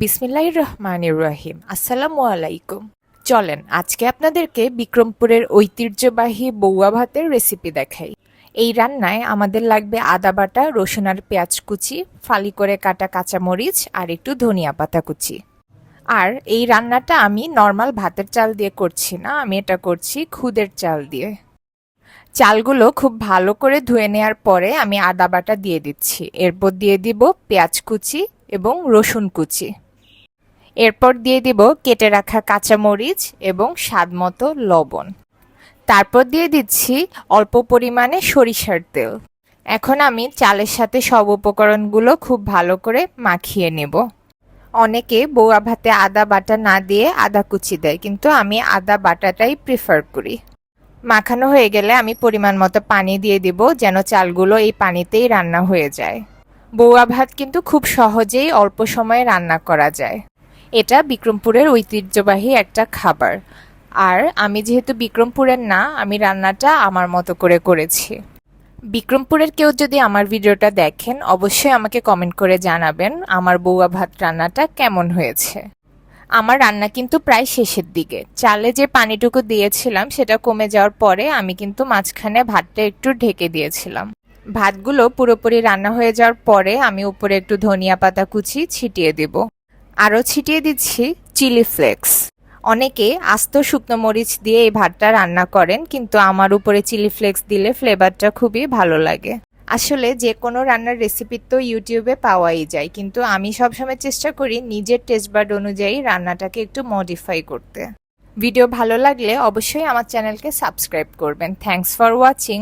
বিসমিল্লাহ রহমানির রহিম। আসসালামু আলাইকুম চলেন, আজকে আপনাদেরকে বিক্রমপুরের ঐতিহ্যবাহী বৌয়া ভাতের রেসিপি দেখাই। এই রান্নায় আমাদের লাগবে আদা বাটা, রসুন আর পেঁয়াজ কুচি, ফালি করে কাটা কাঁচামরিচ আর একটু ধনিয়া পাতা কুচি। আর এই রান্নাটা আমি নর্মাল ভাতের চাল দিয়ে করছি না, আমি এটা করছি খুদের চাল দিয়ে। চালগুলো খুব ভালো করে ধুয়ে নেওয়ার পরে আমি আদা বাটা দিয়ে দিচ্ছি। এরপর দিয়ে দিব পেঁয়াজ কুচি এবং রসুন কুচি। এরপর দিয়ে দিব কেটে রাখা কাঁচামরিচ এবং স্বাদমতো লবণ। তারপর দিয়ে দিচ্ছি অল্প পরিমাণে সরিষার তেল। এখন আমি চালের সাথে সব উপকরণগুলো খুব ভালো করে মাখিয়ে নেব। অনেকে বৌয়া ভাতে আদা বাটা না দিয়ে আদা কুচি দেয়, কিন্তু আমি আদা বাটাটাই প্রিফার করি। মাখানো হয়ে গেলে আমি পরিমাণ মতো পানি দিয়ে দিব যেন চালগুলো এই পানিতেই রান্না হয়ে যায়। বৌয়া ভাত কিন্তু খুব সহজেই অল্প সময়ে রান্না করা যায়। এটা বিক্রমপুরের ঐতিহ্যবাহী একটা খাবার। আর আমি যেহেতু বিক্রমপুরের না, আমি রান্নাটা আমার মতো করে করেছি। বিক্রমপুরের কেউ যদি আমার ভিডিওটা দেখেন, অবশ্যই আমাকে কমেন্ট করে জানাবেন আমার বৌয়া ভাত রান্নাটা কেমন হয়েছে। আমার রান্না কিন্তু প্রায় শেষের দিকে। চালে যে পানিটুকু দিয়েছিলাম, সেটা কমে যাওয়ার পরে আমি কিন্তু মাঝখানে ভাতটা একটু ঢেকে দিয়েছিলাম। ভাতগুলো পুরোপুরি রান্না হয়ে যাওয়ার পরে আমি উপরে একটু ধনিয়া পাতা কুচি ছিটিয়ে দেব। আরও ছিটিয়ে দিচ্ছি চিলি ফ্লেক্স। অনেকে আস্ত শুকনো মরিচ দিয়ে এই ভাতটা রান্না করেন, কিন্তু আমার উপরে চিলি ফ্লেক্স দিলে ফ্লেভারটা খুবই ভালো লাগে। আসলে যে কোনো রান্নার রেসিপি তো ইউটিউবে পাওয়াই যায়, কিন্তু আমি সবসময় চেষ্টা করি নিজের টেস্ট বার্ড অনুযায়ী রান্নাটাকে একটু মডিফাই করতে। ভিডিও ভালো লাগলে অবশ্যই আমার চ্যানেলকে সাবস্ক্রাইব করবেন। Thanks for watching